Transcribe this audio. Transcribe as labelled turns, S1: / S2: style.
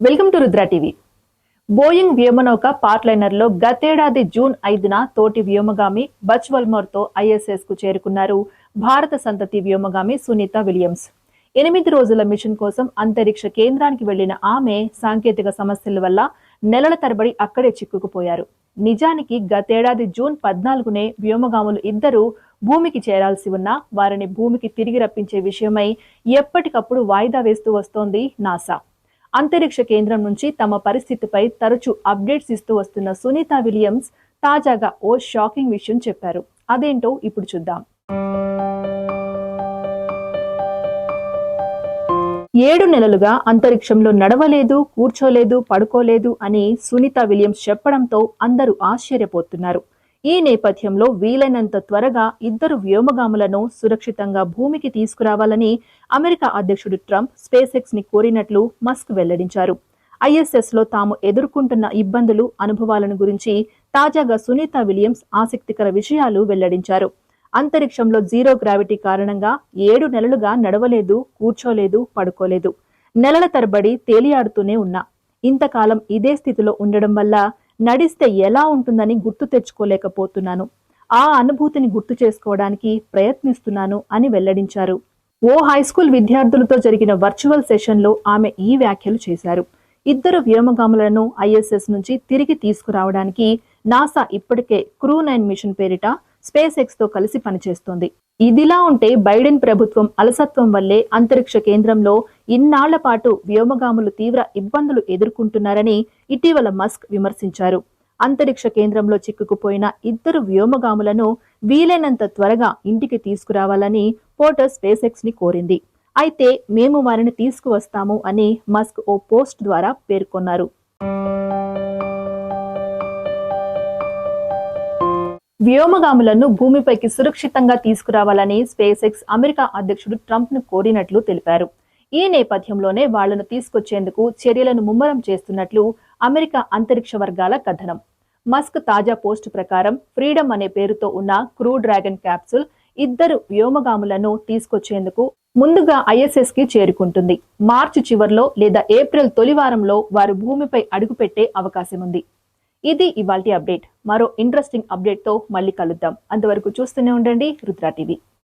S1: Welcome to Rudra TV. Boeing వ్యోమనౌక పార్ట్లైనర్లో గతేడాది June ఐదున తోటి వ్యోమగామి బచ్ వల్మోర్తో ఐఎస్ఎస్కు చేరుకున్నారు భారత సంతతి వ్యోమగామి సునీత విలియమ్స్. ఎనిమిది రోజుల మిషన్ కోసం అంతరిక్ష కేంద్రానికి వెళ్ళిన ఆమె సాంకేతిక సమస్యల వల్ల నెలల తరబడి అక్కడే చిక్కుకుపోయారు. నిజానికి గతేడాది జూన్ పద్నాలుగునే వ్యోమగాములు ఇద్దరు భూమికి చేరాల్సి ఉన్నా వారిని భూమికి తిరిగి రప్పించే విషయమై ఎప్పటికప్పుడు వాయిదా వేస్తూ వస్తోంది నాసా. అంతరిక్ష కేంద్రం నుంచి తమ పరిస్థితిపై తరచూ అప్డేట్స్ ఇస్తూ వస్తున్న సునీత విలియమ్స్ తాజాగా ఓ షాకింగ్ విషయం చెప్పారు. అదేంటో ఇప్పుడు చూద్దాం. ఏడు నెలలుగా అంతరిక్షంలో నడవలేదు కూర్చోలేదు పడుకోలేదు అని సునీత విలియమ్స్ చెప్పడంతో అందరూ ఆశ్చర్యపోతున్నారు. ఈ నేపథ్యంలో వీలైనంత త్వరగా ఇద్దరు వ్యోమగాములను సురక్షితంగా భూమికి తీసుకురావాలని అమెరికా అధ్యక్షుడు ట్రంప్ స్పేస్ ఎక్స్ని కోరినట్లు మస్క్ వెల్లడించారు. ఐఎస్ఎస్లో తాము ఎదుర్కొంటున్న ఇబ్బందులు అనుభవాలను గురించి తాజాగా సునీత విలియమ్స్ ఆసక్తికర విషయాలు వెల్లడించారు. అంతరిక్షంలో జీరో గ్రావిటీ కారణంగా ఏడు నెలలుగా నడవలేదు కూర్చోలేదు పడుకోలేదు. నెలల తరబడి తేలియాడుతూనే ఉన్నా. ఇంతకాలం ఇదే స్థితిలో ఉండడం వల్ల నడిస్తే ఎలా ఉంటుందని గుర్తు తెచ్చుకోలేకపోతున్నాను. ఆ అనుభూతిని గుర్తు చేసుకోవడానికి ప్రయత్నిస్తున్నాను అని వెల్లడించారు. ఓ హైస్కూల్ విద్యార్థులతో జరిగిన వర్చువల్ సెషన్లో ఆమె ఈ వ్యాఖ్యలు చేశారు. ఇద్దరు వ్యోమగాములను ఐఎస్ఎస్ నుంచి తిరిగి తీసుకురావడానికి నాసా ఇప్పటికే క్రూ నైన్ మిషన్ పేరిట స్పేస్ ఎక్స్తో కలిసి పనిచేస్తోంది. ఇదిలా ఉంటే బైడెన్ ప్రభుత్వం అలసత్వం వల్లే అంతరిక్ష కేంద్రంలో ఇన్నాళ్ళ పాటు వ్యోమగాములు తీవ్ర ఇబ్బందులు ఎదుర్కొంటున్నారని ఇటీవల మస్క్ విమర్శించారు. అంతరిక్ష కేంద్రంలో చిక్కుకుపోయిన ఇద్దరు వ్యోమగాములను వీలైనంత త్వరగా ఇంటికి తీసుకురావాలని పోటర్ స్పేస్ ఎక్స్ని కోరింది. అయితే మేము వారిని తీసుకువస్తాము అని మస్క్ ఓ పోస్ట్ ద్వారా పేర్కొన్నారు. వ్యోమగాములను భూమిపైకి సురక్షితంగా తీసుకురావాలని స్పేస్ ఎక్స్ అమెరికా అధ్యక్షుడు ట్రంప్ను కోరినట్లు తెలిపారు. ఈ నేపథ్యంలోనే వాళ్ళను తీసుకొచ్చేందుకు చర్యలను ముమ్మరం చేస్తున్నట్లు అమెరికా అంతరిక్ష వర్గాల కథనం. మస్క్ తాజా పోస్ట్ ప్రకారం ఫ్రీడమ్ అనే పేరుతో ఉన్న క్రూ డ్రాగన్ క్యాప్సుల్ ఇద్దరు వ్యోమగాములను తీసుకొచ్చేందుకు ముందుగా ఐఎస్ఎస్కి చేరుకుంటుంది. మార్చి చివర్లో లేదా ఏప్రిల్ తొలి వారంలో వారు భూమిపై అడుగుపెట్టే అవకాశం ఉంది ఇది ఇవాల్టి అప్డేట్. మరో ఇంట్రెస్టింగ్ అప్డేట్తో మళ్ళీ కలుద్దాం. అంతవరకు చూస్తూనే ఉండండి రుద్రా టీవీ.